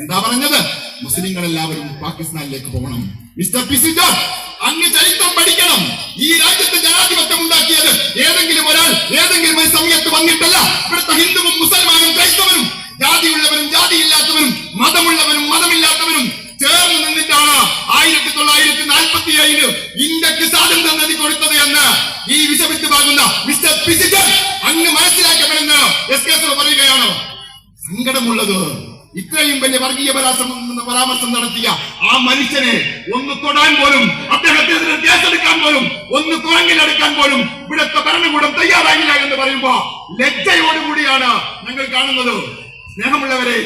എന്താ പറഞ്ഞത്? മുസ്ലിങ്ങൾ എല്ലാവരും പാകിസ്ഥാനിലേക്ക് പോകണം. മിസ്റ്റർ പിസിജർ അങ്ങ് ചരിത്രം പഠിക്കണം. ഈ രാജ്യത്ത് ജനാധിപത്യം ഉണ്ടാക്കിയത് ഏതെങ്കിലും ഒരാൾ ഏതെങ്കിലും ഒരു സമയത്ത് വന്നിട്ടല്ല. ഇവിടുത്തെ ഹിന്ദുവും മുസൽമാനും ക്രൈസ്തവനും ജാതിയുള്ളവരും ജാതിയില്ലാത്തവരും മതമുള്ളവരും മതമില്ലാത്തവരും ചേർന്ന് നിന്നിട്ടാണ് ആയിരത്തി തൊള്ളായിരത്തി നാൽപ്പത്തി ഏഴിൽ ഇന്ത്യയ്ക്ക് സ്വാതന്ത്ര്യം നേടി കൊടുത്തത് എന്ന് ഈ വിഷവിത്തുവാകുന്ന മിസ്റ്റർ പിസിജർ അങ്ങ് മനസ്സിലാക്കണമെന്ന് എസ് കെ പറയുകയാണ്. സങ്കടമുള്ളത്. ഇത്രയും വലിയ വർഗീയ പരാമർശം പരാമർശം നടത്തിയ ആ മനുഷ്യനെ ഒന്ന് തൊടാൻ പോലും അദ്ദേഹത്തിനെതിരെ കേസെടുക്കാൻ പോലും ഒന്ന് തുറങ്ങിലെടുക്കാൻ പോലും ഇവിടുത്തെ ഭരണകൂടം തയ്യാറായില്ല എന്ന് പറയുമ്പോ ലജ്ജയോടുകൂടിയാണ് ഞങ്ങൾ കാണുന്നത്. സ്നേഹമുള്ളവരെ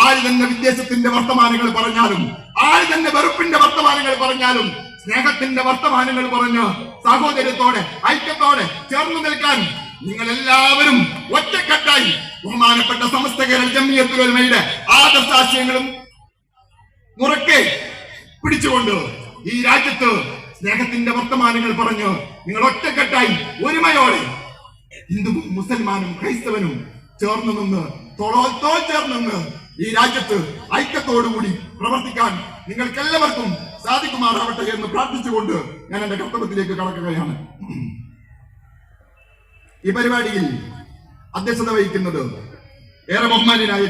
ആര് തന്നെ വിദ്വേഷത്തിന്റെ വർത്തമാനങ്ങൾ പറഞ്ഞാലും ആര് തന്നെ വെറുപ്പിന്റെ വർത്തമാനങ്ങൾ പറഞ്ഞാലും സ്നേഹത്തിന്റെ വർത്തമാനങ്ങൾ പറഞ്ഞ് സഹോദര്യത്തോടെ ഐക്യത്തോടെ ചേർന്ന് നിൽക്കാൻ നിങ്ങൾ എല്ലാവരും ഒറ്റക്കെട്ടായി ബഹുമാനപ്പെട്ട സമസ്ത കേരള ജമ്മിയത്തുലമയുടെ ആദർശാശയങ്ങളും മുറക്കെ പിടിച്ചുകൊണ്ട് ഈ രാജ്യത്ത് സ്നേഹത്തിന്റെ വർത്തമാനങ്ങൾ പറഞ്ഞു നിങ്ങൾ ഒറ്റക്കെട്ടായി ഒരുമയോടെ ഹിന്ദുവും മുസൽമാനും ക്രൈസ്തവനും ചേർന്ന് നിന്ന് തോളോ തോൾ ചേർന്ന് ഈ രാജ്യത്ത് ഐക്യത്തോടുകൂടി പ്രവർത്തിക്കാൻ നിങ്ങൾക്ക് എല്ലാവർക്കും സാധിക്കുമാറാവട്ടെ എന്ന് പ്രാർത്ഥിച്ചുകൊണ്ട് ഞാൻ എന്റെ കർത്തവ്യത്തിലേക്ക് കടക്കുകയാണ്. ഈ പരിപാടിയിൽ അധ്യക്ഷത വഹിക്കുന്നത് ഏറെ ബഹുമാനായ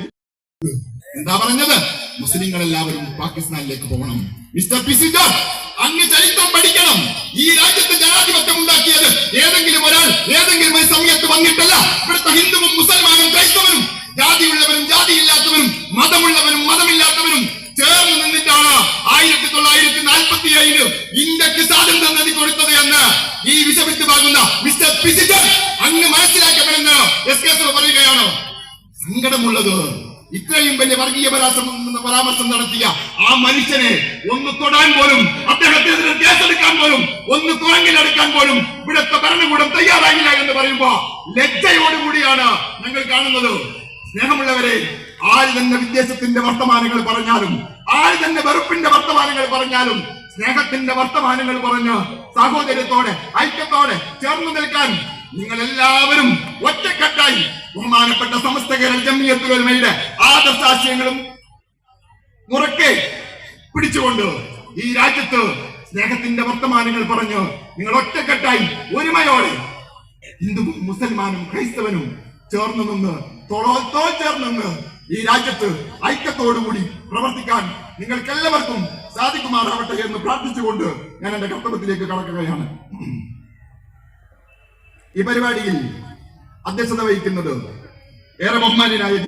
എന്താ പറഞ്ഞത്? മുസ്ലിങ്ങൾ എല്ലാവരും പാകിസ്ഥാനിലേക്ക് പോകണം. മിസ്റ്റർ പിസിജർ അങ്ങ് ചരിത്രം പഠിക്കണം. ഈ രാജ്യത്ത് ജനാധിപത്യം ഉണ്ടാക്കിയത് ഏതെങ്കിലും ഒരാൾ ഏതെങ്കിലും ഒരു സമയത്ത് വന്നിട്ടല്ല. ഇവിടുത്തെ ഹിന്ദുവും മുസൽമാനും ക്രൈസ്തവനും ജാതി ജാതിയില്ലാത്തവരും മതമുള്ളവരും മതമില്ലാത്തവരും ചേർന്ന് നിന്നിട്ടാണ് ആയിരത്തി തൊള്ളായിരത്തി നാൽപ്പത്തി ഏഴിൽ ഇന്ത്യയ്ക്ക് സ്വാതന്ത്ര്യം നേടി കൊടുത്തത് എന്ന് ഈ വിഷവിത്തുവാകുന്ന മിസ്റ്റർ പിസിജർ അങ്ങ് മനസ്സിലാക്കണമെന്ന് എസ് കെ പറയുകയാണ് സങ്കടമുള്ളത്. ഇത്രയും വലിയ വർഗീയ പരാമർശം പരാമർശം നടത്തിയ ആ മനുഷ്യനെ ഒന്ന് തൊടാൻ പോലും അദ്ദേഹത്തിന് കേസെടുക്കാൻ പോലും ഒന്ന് തുറങ്ങിലെടുക്കാൻ പോലും ഇവിടുത്തെ ഭരണകൂടം തയ്യാറായില്ല എന്ന് പറയുമ്പോ ലജ്ജയോടുകൂടിയാണ് ഞങ്ങൾ കാണുന്നത്. സ്നേഹമുള്ളവരെ ആര് തന്നെ വിദ്വേഷത്തിന്റെ വർത്തമാനങ്ങൾ പറഞ്ഞാലും ആര് തന്നെ വെറുപ്പിന്റെ വർത്തമാനങ്ങൾ പറഞ്ഞാലും സ്നേഹത്തിന്റെ വർത്തമാനങ്ങൾ പറഞ്ഞ് സഹോദര്യത്തോടെ ഐക്യത്തോടെ ചേർന്ന് നിൽക്കാൻ നിങ്ങൾ എല്ലാവരും ഒറ്റക്കെട്ടായി ബഹുമാനപ്പെട്ട സമസ്ത കേരള ജമ്മിയത്തുലമയുടെ ആദർശാശയങ്ങളും മുറക്കെ പിടിച്ചുകൊണ്ട് ഈ രാജ്യത്ത് സ്നേഹത്തിന്റെ വർത്തമാനങ്ങൾ പറഞ്ഞു നിങ്ങൾ ഒറ്റക്കെട്ടായി ഒരുമയോടെ ഹിന്ദുവും മുസൽമാനും ക്രൈസ്തവനും ചേർന്ന് നിന്ന് തോൾ ചേർന്ന് നിന്ന് ഈ രാജ്യത്ത് ഐക്യത്തോടുകൂടി പ്രവർത്തിക്കാൻ നിങ്ങൾക്ക് എല്ലാവർക്കും സാധിക്കുമാറാവട്ടെ എന്ന് പ്രാർത്ഥിച്ചുകൊണ്ട് ഞാൻ എന്റെ കർത്തവ്യത്തിലേക്ക് കടക്കുകയാണ്. ഈ പരിപാടിയിൽ അധ്യക്ഷത വഹിക്കുന്നത്. ഏറെ ബഹുമാനായ